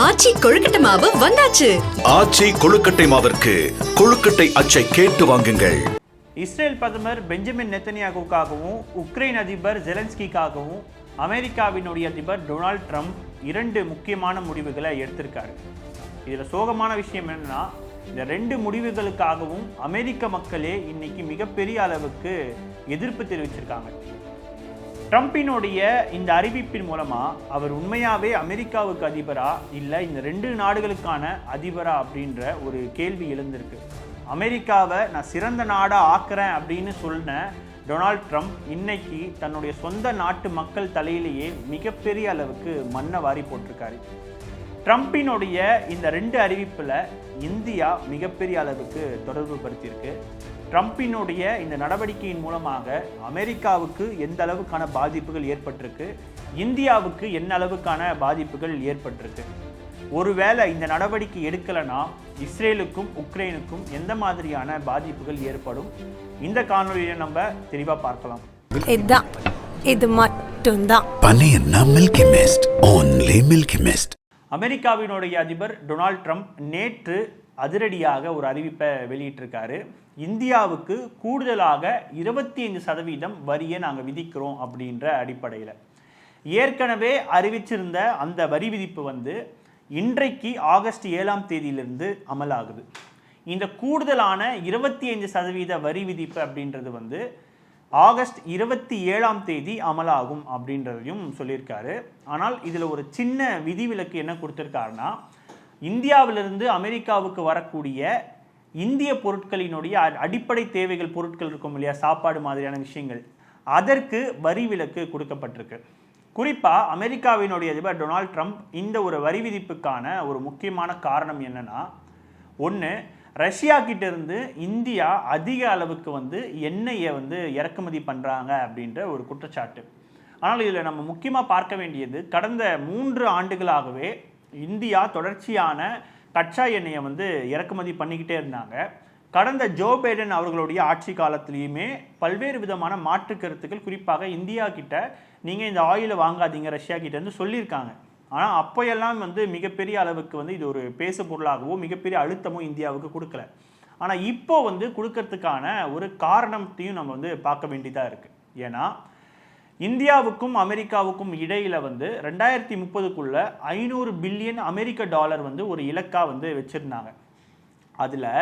ஆச்சி கொழுக்கட்டை மாவு வந்தாச்சு. ஆச்சி கொழுக்கட்டை மாவிற்கு கொழுக்கட்டை அச்சை கேட்டு வாங்குங்கள். இஸ்ரேல் பிரதமர் பெஞ்சமின் நெத்தனியாகுக்காகவும் உக்ரைன் அதிபர் ஜெலன்ஸ்கிக்காகவும் அமெரிக்காவினுடைய அதிபர் டொனால்ட் ட்ரம்ப் இரண்டு முக்கியமான முடிவுகளை எடுத்திருக்காரு. இதில் சோகமான விஷயம் என்னன்னா இந்த ரெண்டு முடிவுகளுக்காகவும் அமெரிக்க மக்களே இன்னைக்கு மிகப்பெரிய அளவுக்கு எதிர்ப்பு தெரிவிச்சிருக்காங்க. ட்ரம்பினுடைய இந்த அறிவிப்பின் மூலமாக அவர் உண்மையாகவே அமெரிக்காவுக்கு அதிபரா இல்லை இந்த ரெண்டு நாடுகளுக்கான அதிபரா அப்படின்ற ஒரு கேள்வி எழுந்திருக்கு. அமெரிக்காவை நான் சிறந்த நாடாக ஆக்குறேன் அப்படின்னு சொன்ன டொனால்ட் ட்ரம்ப் இன்னைக்கு தன்னுடைய சொந்த நாட்டு மக்கள் தலையிலேயே மிகப்பெரிய அளவுக்கு மண்ணை வாரி போட்டிருக்காரு. ட்ரம்பினுடைய இந்த ரெண்டு அறிவிப்பில் இந்தியா மிகப்பெரிய அளவுக்கு தொடர்பு படுத்தியிருக்கு ட்ரம்பினுடைய இந்த நடவடிக்கையின் மூலமாக அமெரிக்காவுக்கு எந்த அளவுக்கான பாதிப்புகள் ஏற்பட்டிருக்கு? இந்தியாவுக்கு என்ன அளவுக்கான பாதிப்புகள் ஏற்பட்டிருக்கு? ஒருவேளை இந்த நடவடிக்கை எடுக்கலைன்னா இஸ்ரேலுக்கும் உக்ரைனுக்கும் எந்த மாதிரியான பாதிப்புகள் ஏற்படும்? இந்த காணொலியை நம்ம தெளிவாக பார்க்கலாம். இதுதான் இது மட்டும்தான். பனையன்னா milky mist only milky mist. அமெரிக்காவினுடைய அதிபர் டொனால்ட் ட்ரம்ப் நேற்று அதிரடியாக ஒரு அறிவிப்பை வெளியிட்டிருக்காரு. இந்தியாவுக்கு கூடுதலாக இருபத்தி ஐந்து சதவீதம் வரியை நாங்கள் விதிக்கிறோம் அப்படின்ற அடிப்படையில். ஏற்கனவே அறிவிச்சிருந்த அந்த வரி விதிப்பு வந்து இன்றைக்கு ஆகஸ்ட் ஏழாம் தேதியிலிருந்து அமலாகுது. இந்த கூடுதலான இருபத்தி ஐந்து சதவீத வரி விதிப்பு அப்படின்றது வந்து ஆகஸ்ட் இருபத்தி ஏழாம் தேதி அமலாகும் அப்படின்றதையும் சொல்லியிருக்காரு. ஆனால் இதில் ஒரு சின்ன விதிவிலக்கு என்ன கொடுத்துருக்காருன்னா இந்தியாவிலிருந்து அமெரிக்காவுக்கு வரக்கூடிய இந்திய பொருட்களினுடைய அடிப்படை தேவைகள் பொருட்கள் இருக்கும் இல்லையா? சாப்பாடு மாதிரியான விஷயங்கள். அதற்கு வரி விலக்கு கொடுக்கப்பட்டிருக்கு. குறிப்பாக அமெரிக்காவினுடைய அதிபர் டொனால்ட் ட்ரம்ப் இந்த ஒரு வரி விதிப்புக்கான ஒரு முக்கியமான காரணம் என்னன்னா ஒன்று ரஷ்யா கிட்டேருந்து இந்தியா அதிக அளவுக்கு வந்து எண்ணெயை வந்து இறக்குமதி பண்ணுறாங்க அப்படின்ற ஒரு குற்றச்சாட்டு. ஆனால் இதில் நம்ம முக்கியமாக பார்க்க வேண்டியது கடந்த மூன்று ஆண்டுகளாகவே இந்தியா தொடர்ச்சியான கச்சா எண்ணெயை வந்து இறக்குமதி பண்ணிக்கிட்டே இருந்தாங்க. கடந்த ஜோ பைடன் அவர்களுடைய ஆட்சி காலத்திலையுமே பல்வேறு விதமான மாற்று கருத்துக்கள் குறிப்பாக இந்தியா கிட்ட நீங்கள் இந்த ஆயிலை வாங்காதீங்க ரஷ்யா கிட்டேருந்து சொல்லியிருக்காங்க. ஆனால் அப்போயெல்லாம் வந்து மிகப்பெரிய அளவுக்கு வந்து இது ஒரு பேசு பொருளாகவோ மிகப்பெரிய அழுத்தமோ இந்தியாவுக்கு கொடுக்கல. ஆனால் இப்போ வந்து கொடுக்கறதுக்கான ஒரு காரணத்தையும் நம்ம வந்து பார்க்க வேண்டியதாக இருக்குது ஏன்னா இந்தியாவுக்கும் அமெரிக்காவுக்கும் இடையில வந்து ரெண்டாயிரத்தி முப்பதுக்குள்ள ஐநூறு பில்லியன் அமெரிக்க டாலர் வந்து ஒரு இலக்கா வந்து வச்சிருந்தாங்க. அதில்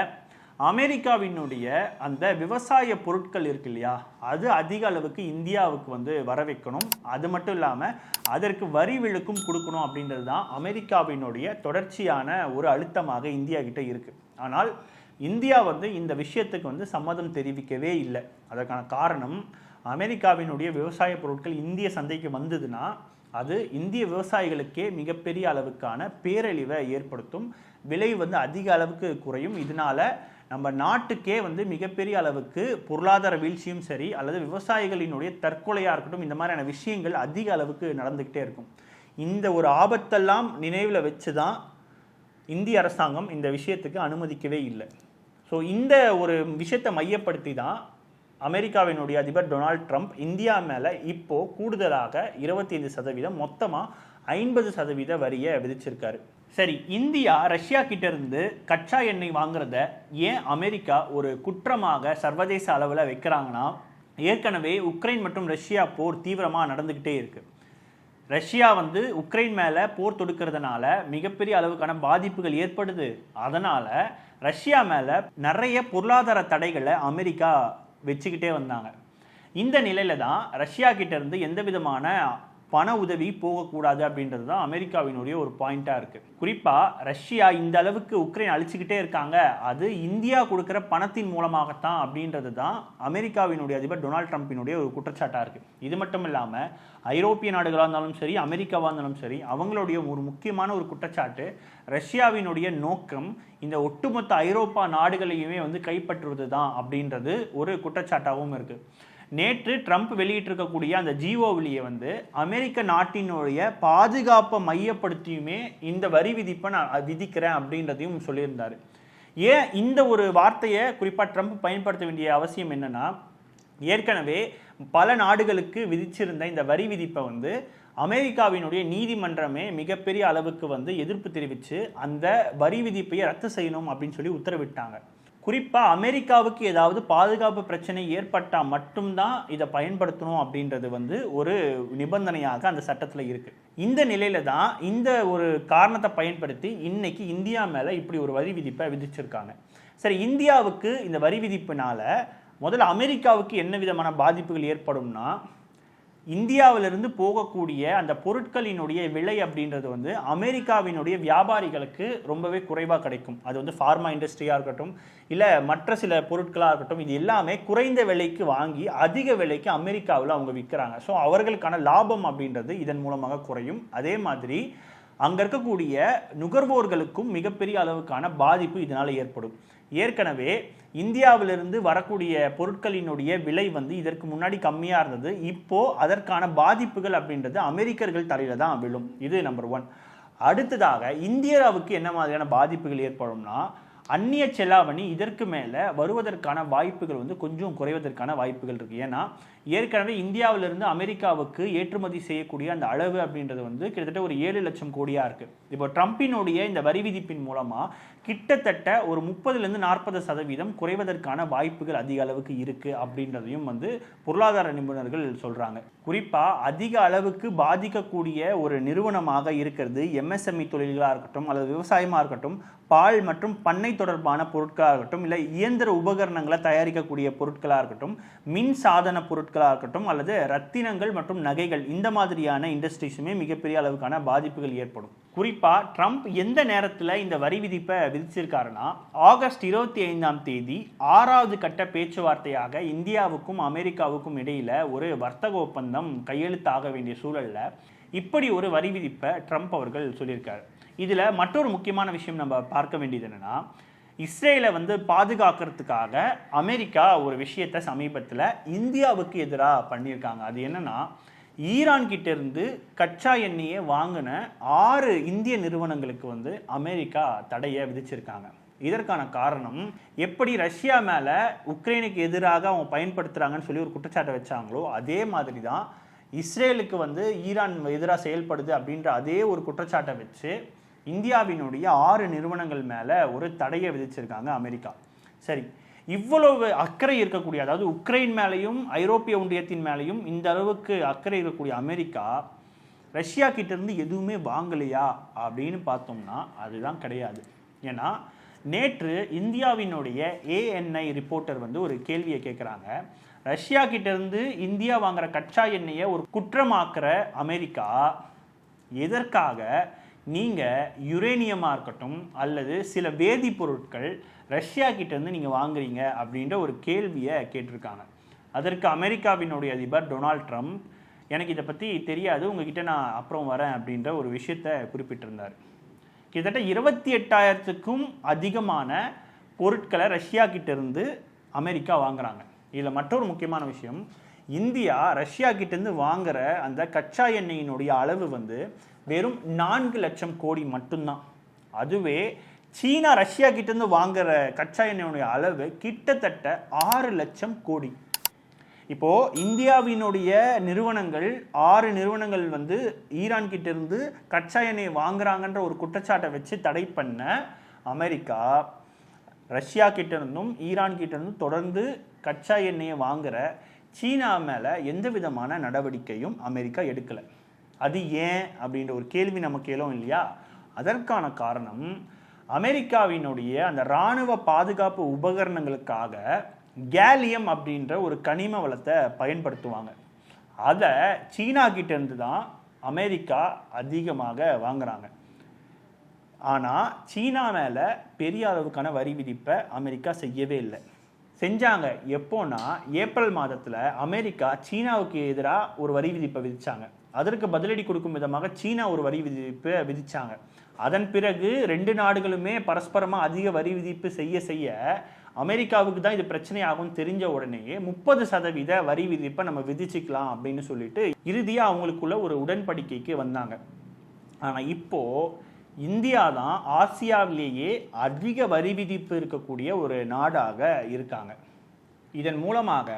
அமெரிக்காவினுடைய அந்த விவசாய பொருட்கள் இருக்கு இல்லையா? அது அதிக அளவுக்கு இந்தியாவுக்கு வந்து வர வைக்கணும். அது மட்டும் இல்லாமல் அதற்கு வரி விலக்கும் கொடுக்கணும் அப்படின்றது தான் அமெரிக்காவினுடைய தொடர்ச்சியான ஒரு அழுத்தமாக இந்தியா கிட்ட இருக்கு. ஆனால் இந்தியா வந்து இந்த விஷயத்துக்கு வந்து சம்மதம் தெரிவிக்கவே இல்லை. அதற்கான காரணம் அமெரிக்காவினுடைய விவசாய பொருட்கள் இந்திய சந்தைக்கு வந்ததுன்னா அது இந்திய விவசாயிகளுக்கே மிகப்பெரிய அளவுக்கான பேரழிவை ஏற்படுத்தும் விலை வந்து அதிக அளவுக்கு குறையும். இதனால நம்ம நாட்டுக்கே வந்து மிகப்பெரிய அளவுக்கு பொருளாதார வீழ்ச்சியும் சரி அல்லது விவசாயிகளினுடைய தற்கொலையாக இருக்கட்டும் இந்த மாதிரியான விஷயங்கள் அதிக அளவுக்கு நடந்துக்கிட்டே இருக்கும். இந்த ஒரு ஆபத்தெல்லாம் நினைவில் வச்சு தான் இந்திய அரசாங்கம் இந்த விஷயத்துக்கு அனுமதிக்கவே இல்லை. ஸோ இந்த ஒரு விஷயத்தை மையப்படுத்தி தான் அமெரிக்காவினுடைய அதிபர் டொனால்ட் ட்ரம்ப் இந்தியா மேலே இப்போ கூடுதலாக இருபத்தி ஐந்து சதவீதம் மொத்தமாக ஐம்பது சதவீத வரியை விதிச்சிருக்காரு. சரி இந்தியா ரஷ்யா கிட்ட இருந்து கச்சா எண்ணெய் வாங்குறத ஏன் அமெரிக்கா ஒரு குற்றமாக சர்வதேச அளவில் வைக்கிறாங்கன்னா ஏற்கனவே உக்ரைன் மற்றும் ரஷ்யா போர் தீவிரமாக நடந்துக்கிட்டே இருக்கு. ரஷ்யா வந்து உக்ரைன் மேலே போர் தொடுக்கிறதுனால மிகப்பெரிய அளவுக்கான பாதிப்புகள் ஏற்படுது. அதனால் ரஷ்யா மேலே நிறைய பொருளாதார தடைகளை அமெரிக்கா வச்சுக்கிட்டே வந்தாங்க. இந்த நிலையில தான் ரஷ்யா கிட்ட இருந்து எந்த விதமான பண உதவி போகக்கூடாது அப்படின்றது தான் அமெரிக்காவினுடைய ஒரு பாயிண்டாக இருக்குது குறிப்பாக ரஷ்யா இந்த அளவுக்கு உக்ரைன் அழிச்சுக்கிட்டே இருக்காங்க. அது இந்தியா கொடுக்குற பணத்தின் மூலமாகத்தான் அப்படின்றது தான் அமெரிக்காவினுடைய அதிபர் டொனால்ட் ட்ரம்ப்பினுடைய ஒரு குற்றச்சாட்டாக இருக்குது இது மட்டும் இல்லாமல் ஐரோப்பிய நாடுகளாக இருந்தாலும் சரி அமெரிக்காவாக இருந்தாலும் சரி அவங்களுடைய ஒரு முக்கியமான ஒரு குற்றச்சாட்டு ரஷ்யாவினுடைய நோக்கம் இந்த ஒட்டுமொத்த ஐரோப்பா நாடுகளையுமே வந்து கைப்பற்றுவது தான் அப்படின்றது ஒரு குற்றச்சாட்டாகவும் இருக்குது நேற்று ட்ரம்ப் வெளியிட்டிருக்கக்கூடிய அந்த ஜிஓவிலியை வந்து அமெரிக்க நாட்டினுடைய பாதுகாப்பை மையப்படுத்தியுமே இந்த வரி விதிப்பை நான் விதிக்கிறேன் அப்படின்றதையும் சொல்லியிருந்தார். ஏன் இந்த ஒரு வார்த்தையை குறிப்பாக ட்ரம்ப் பயன்படுத்த வேண்டிய அவசியம் என்னன்னா ஏற்கனவே பல நாடுகளுக்கு விதிச்சிருந்த இந்த வரி விதிப்பை வந்து அமெரிக்காவினுடைய நீதிமன்றமே மிகப்பெரிய அளவுக்கு வந்து எதிர்ப்பு தெரிவித்து அந்த வரி விதிப்பை ரத்து செய்யணும் அப்படின்னு சொல்லி உத்தரவிட்டாங்க. குறிப்பாக அமெரிக்காவுக்கு ஏதாவது பாதுகாப்பு பிரச்சனை ஏற்பட்டால் மட்டும்தான் இதை பயன்படுத்தணும் அப்படின்றது வந்து ஒரு நிபந்தனையாக அந்த சட்டத்தில் இருக்குது இந்த நிலையில தான் இந்த ஒரு காரணத்தை பயன்படுத்தி இன்னைக்கு இந்தியா மேலே இப்படி ஒரு வரி விதிப்பை விதிச்சிருக்காங்க. சரி இந்தியாவுக்கு இந்த வரி விதிப்பினால முதல்ல அமெரிக்காவுக்கு என்ன விதமான பாதிப்புகள் ஏற்படும்னா இந்தியாவிலிருந்து போகக்கூடிய அந்த பொருட்களினுடைய விலை அப்படின்றது வந்து அமெரிக்காவினுடைய வியாபாரிகளுக்கு ரொம்பவே குறைவாக கிடைக்கும். அது வந்து ஃபார்மா இண்டஸ்ட்ரியாக இருக்கட்டும் இல்லை மற்ற சில பொருட்களாக இருக்கட்டும் இது எல்லாமே குறைந்த விலைக்கு வாங்கி அதிக விலைக்கு அமெரிக்காவில் அவங்க விற்கிறாங்க. ஸோ அவர்களுக்கான லாபம் அப்படின்றது இதன் மூலமாக குறையும். அதே மாதிரி அங்கே இருக்கக்கூடிய நுகர்வோர்களுக்கும் மிகப்பெரிய அளவுக்கான பாதிப்பு இதனால் ஏற்படும். ஏற்கனவே இந்தியாவிலிருந்து வரக்கூடிய பொருட்களினுடைய விலை வந்து இதற்கு முன்னாடி கம்மியாக இருந்தது. இப்போ அதற்கான பாதிப்புகள் அப்படின்றது அமெரிக்கர்கள் தலையில தான் விழும். இது நம்பர் ஒன் அடுத்ததாக இந்தியாவுக்கு என்ன மாதிரியான பாதிப்புகள் ஏற்படும்னா அந்நிய செலாவணி இதற்கு மேலே வருவதற்கான வாய்ப்புகள் வந்து கொஞ்சம் குறைவதற்கான வாய்ப்புகள் இருக்குது ஏன்னா ஏற்கனவே இந்தியாவிலிருந்து அமெரிக்காவுக்கு ஏற்றுமதி செய்யக்கூடிய அந்த அளவு அப்படின்றது வந்து கிட்டத்தட்ட ஒரு ஏழு லட்சம் கோடியாக இருக்குது இப்போ ட்ரம்பினுடைய இந்த வரி விதிப்பின் மூலமாக கிட்டத்தட்ட ஒரு முப்பதுலேருந்து நாற்பது சதவீதம் குறைவதற்கான வாய்ப்புகள் அதிக அளவுக்கு இருக்குது அப்படின்றதையும் வந்து பொருளாதார நிபுணர்கள் சொல்கிறாங்க குறிப்பாக அதிக அளவுக்கு பாதிக்கக்கூடிய ஒரு நிறுவனமாக இருக்கிறது எம்எஸ்எம்இ தொழில்களாக இருக்கட்டும் அல்லது விவசாயமாக இருக்கட்டும் பால் மற்றும் பண்ணை தொடர்பான பொருட்களாக இருக்கட்டும் இல்லை இயந்திர உபகரணங்களை தயாரிக்கக்கூடிய பொருட்களாக இருக்கட்டும் மின் சாதன பொருட்களாக இருக்கட்டும் அல்லது ரத்தினங்கள் மற்றும் நகைகள் இந்த மாதிரியான இண்டஸ்ட்ரீஸுமே மிகப்பெரிய அளவுக்கான பாதிப்புகள் ஏற்படும். குறிப்பாக ட்ரம்ப் எந்த நேரத்தில் இந்த வரி விதிப்பை விதிச்சிருக்காருன்னா ஆகஸ்ட் இருபத்தி ஐந்தாம் தேதி ஆறாவது கட்ட பேச்சுவார்த்தையாக இந்தியாவுக்கும் அமெரிக்காவுக்கும் இடையில் ஒரு வர்த்தக ஒப்பந்தம் கையெழுத்தாக வேண்டிய சூழல்ல இப்படி ஒரு வரி விதிப்பை ட்ரம்ப் அவர்கள் சொல்லியிருக்காரு. இதில் மற்றொரு முக்கியமான விஷயம் நம்ம பார்க்க வேண்டியது என்னன்னா இஸ்ரேலை வந்து பாதுகாக்கிறதுக்காக அமெரிக்கா ஒரு விஷயத்தை சமீபத்தில் இந்தியாவுக்கு எதிராக பண்ணியிருக்காங்க. அது என்னன்னா ஈரான் இருந்து கச்சா எண்ணெயை வாங்கின ஆறு இந்திய நிறுவனங்களுக்கு வந்து அமெரிக்கா தடையை விதிச்சிருக்காங்க. இதற்கான காரணம் எப்படி ரஷ்யா மேலே உக்ரைனுக்கு எதிராக அவங்க பயன்படுத்துகிறாங்கன்னு சொல்லி ஒரு குற்றச்சாட்டை வச்சாங்களோ அதே மாதிரி தான் இஸ்ரேலுக்கு வந்து ஈரான் எதிராக செயல்படுது அப்படின்ற அதே ஒரு குற்றச்சாட்டை வச்சு இந்தியாவினுடைய ஆறு நிறுவனங்கள் மேலே ஒரு தடையை விதிச்சிருக்காங்க அமெரிக்கா. சரி இவ்வளவு அக்கறை இருக்கக்கூடிய அதாவது உக்ரைன் மேலேயும் ஐரோப்பிய ஒன்றியத்தின் மேலேயும் இந்த அளவுக்கு அக்கறை இருக்கக்கூடிய அமெரிக்கா ரஷ்யா கிட்டேருந்து எதுவுமே வாங்கலையா அப்படின்னு பார்த்தோம்னா அதுதான் கிடையாது. ஏன்னா நேற்று இந்தியாவினுடைய ஏஎன்ஐ ரிப்போர்ட்டர் வந்து ஒரு கேள்வியை கேட்குறாங்க ரஷ்யா கிட்டேருந்து இந்தியா வாங்குற கச்சா எண்ணெயை ஒரு குற்றமாக்குற அமெரிக்கா எதற்காக நீங்கள் யுரேனியமாக இருக்கட்டும் அல்லது சில வேதிப்பொருட்கள் ரஷ்யா கிட்டேருந்து நீங்கள் வாங்குறீங்க அப்படின்ற ஒரு கேள்வியை கேட்டிருக்காங்க. அதற்கு அமெரிக்காவினுடைய அதிபர் டொனால்ட் ட்ரம்ப் எனக்கு இதை பற்றி தெரியாது உங்ககிட்ட நான் அப்புறம் வரேன் அப்படின்ற ஒரு விஷயத்தை குறிப்பிட்டிருந்தார். கிட்டத்தட்ட இருபத்தி எட்டாயிரத்துக்கும் அதிகமான பொருட்களை ரஷ்யா கிட்டேருந்து அமெரிக்கா வாங்குறாங்க. இதில் மற்றொரு முக்கியமான விஷயம் இந்தியா ரஷ்யா கிட்டேருந்து வாங்குற அந்த கச்சா எண்ணெயினுடைய அளவு வந்து வெறும் நான்கு லட்சம் கோடி மட்டும்தான். அதுவே சீனா ரஷ்யா கிட்டேருந்து வாங்குற கச்சா எண்ணெயுடைய அளவு கிட்டத்தட்ட ஆறு லட்சம் கோடி. இப்போ இந்தியாவினுடைய நிறுவனங்கள் ஆறு நிறுவனங்கள் வந்து ஈரான் கிட்ட இருந்து கச்சா எண்ணெய் வாங்குறாங்கன்ற ஒரு குற்றச்சாட்டை வச்சு தடை பண்ண அமெரிக்கா ரஷ்யா கிட்டேருந்தும் ஈரான் கிட்டேருந்தும் தொடர்ந்து கச்சா எண்ணெயை வாங்குற சீனா மேலே எந்த விதமான நடவடிக்கையும் அமெரிக்கா எடுக்கலை. அது ஏன் அப்படின்ற ஒரு கேள்வி நமக்கு எழும் இல்லையா? அதற்கான காரணம் அமெரிக்காவினுடைய அந்த இராணுவ பாதுகாப்பு உபகரணங்களுக்காக கேலியம் அப்படின்ற ஒரு கனிம வளத்தை பயன்படுத்துவாங்க. அதை சீனா கிட்டேருந்து தான் அமெரிக்கா அதிகமாக வாங்குறாங்க. ஆனால் சீனா மேலே பெரிய அளவுக்கான வரி விதிப்பை அமெரிக்கா செய்யவே இல்லை. செஞ்சாங்க. எப்போன்னா ஏப்ரல் மாதத்தில் அமெரிக்கா சீனாவுக்கு எதிராக ஒரு வரி விதிப்பை விதித்தாங்க அதற்கு பதிலடி கொடுக்கும் விதமாக சீனா ஒரு வரி விதிப்பை விதிச்சாங்க. அதன் பிறகு ரெண்டு நாடுகளுமே பரஸ்பரமாக அதிக வரி விதிப்பு செய்ய செய்ய அமெரிக்காவுக்கு தான் இது பிரச்சனை ஆகும்னு தெரிஞ்ச உடனேயே முப்பது சதவீத வரி விதிப்பை நம்ம விதிச்சுக்கலாம் அப்படின்னு சொல்லிட்டு இறுதியாக அவங்களுக்குள்ள ஒரு உடன்படிக்கைக்கு வந்தாங்க. ஆனால் இப்போ இந்தியா தான் ஆசியாவிலேயே அதிக வரி விதிப்பு இருக்கக்கூடிய ஒரு நாடாக இருக்காங்க. இதன் மூலமாக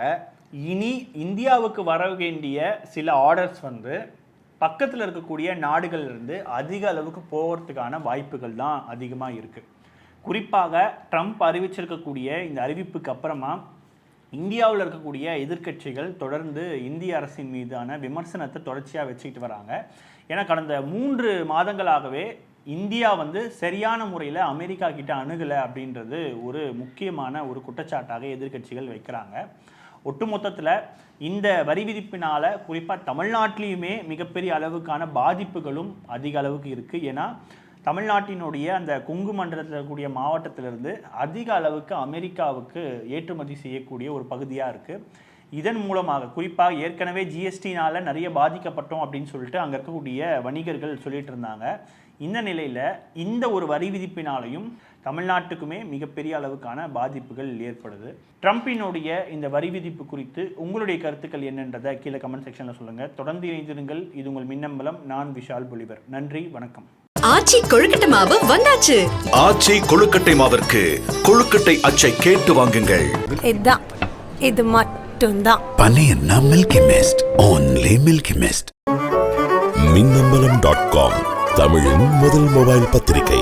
இனி இந்தியாவுக்கு வர வேண்டிய சில ஆர்டர்ஸ் வந்து பக்கத்தில் இருக்கக்கூடிய நாடுகள்லேருந்து அதிக அளவுக்கு போகிறதுக்கான வாய்ப்புகள் தான் அதிகமாக இருக்கு. குறிப்பாக ட்ரம்ப் அறிவிச்சிருக்கக்கூடிய இந்த அறிவிப்புக்கு அப்புறமா இந்தியாவில் இருக்கக்கூடிய எதிர்க்கட்சிகள் தொடர்ந்து இந்திய அரசின் மீதான விமர்சனத்தை தொடர்ச்சியாக வச்சுக்கிட்டு வராங்க. ஏன்னா கடந்த மூன்று மாதங்களாகவே இந்தியா வந்து சரியான முறையில் அமெரிக்கா கிட்ட அணுகலை அப்படின்றது ஒரு முக்கியமான ஒரு குற்றச்சாட்டாக எதிர்க்கட்சிகள் வைக்கிறாங்க. ஒட்டுமொத்தத்தில் இந்த வரி விதிப்பினால் குறிப்பாக தமிழ்நாட்டிலையுமே மிகப்பெரிய அளவுக்கான பாதிப்புகளும் அதிக அளவுக்கு இருக்குது ஏன்னா தமிழ்நாட்டினுடைய அந்த கொங்கு மண்டலத்தில் இருக்கக்கூடிய மாவட்டத்திலிருந்து அதிக அளவுக்கு அமெரிக்காவுக்கு ஏற்றுமதி செய்யக்கூடிய ஒரு பகுதியாக இருக்குது இதன் மூலமாக குறிப்பாக ஏற்கனவே ஜிஎஸ்டினால் நிறைய பாதிக்கப்பட்டோம் அப்படின்னு சொல்லிட்டு அங்கே இருக்கக்கூடிய வணிகர்கள் சொல்லிட்டு இருந்தாங்க. இந்த நிலையில் இந்த ஒரு வரி விதிப்பினாலையும் தமிழ்நாட்டுக்குமே மிகப்பெரிய அளவுக்கான பாதிப்புகள் ஏற்படுது. ட்ரம்பினுடைய இந்த வரி விதிப்பு குறித்து உங்களுடைய கருத்துக்கள் என்னன்றதை கீழே கமெண்ட் செக்ஷனில் சொல்லுங்கள் தொடர்ந்து இணைந்திருங்கள். இது உங்கள் மின்னம்பலம். நான் விஷால் பொலிவர். நன்றி. வணக்கம். ஆச்சி கொழுக்கட்டை மாவு வந்தாச்சு. ஆச்சி கொழுக்கட்டை மாவிற்கு கொழுக்கட்டை அச்சை கேட்டு வாங்குங்கள். இதுதான். இது மட்டும்தான். Paneerna Milky Mist. Only Milky Mist. Minnambalam dot com. தமிழின் முதல் மொபைல் பத்திரிகை.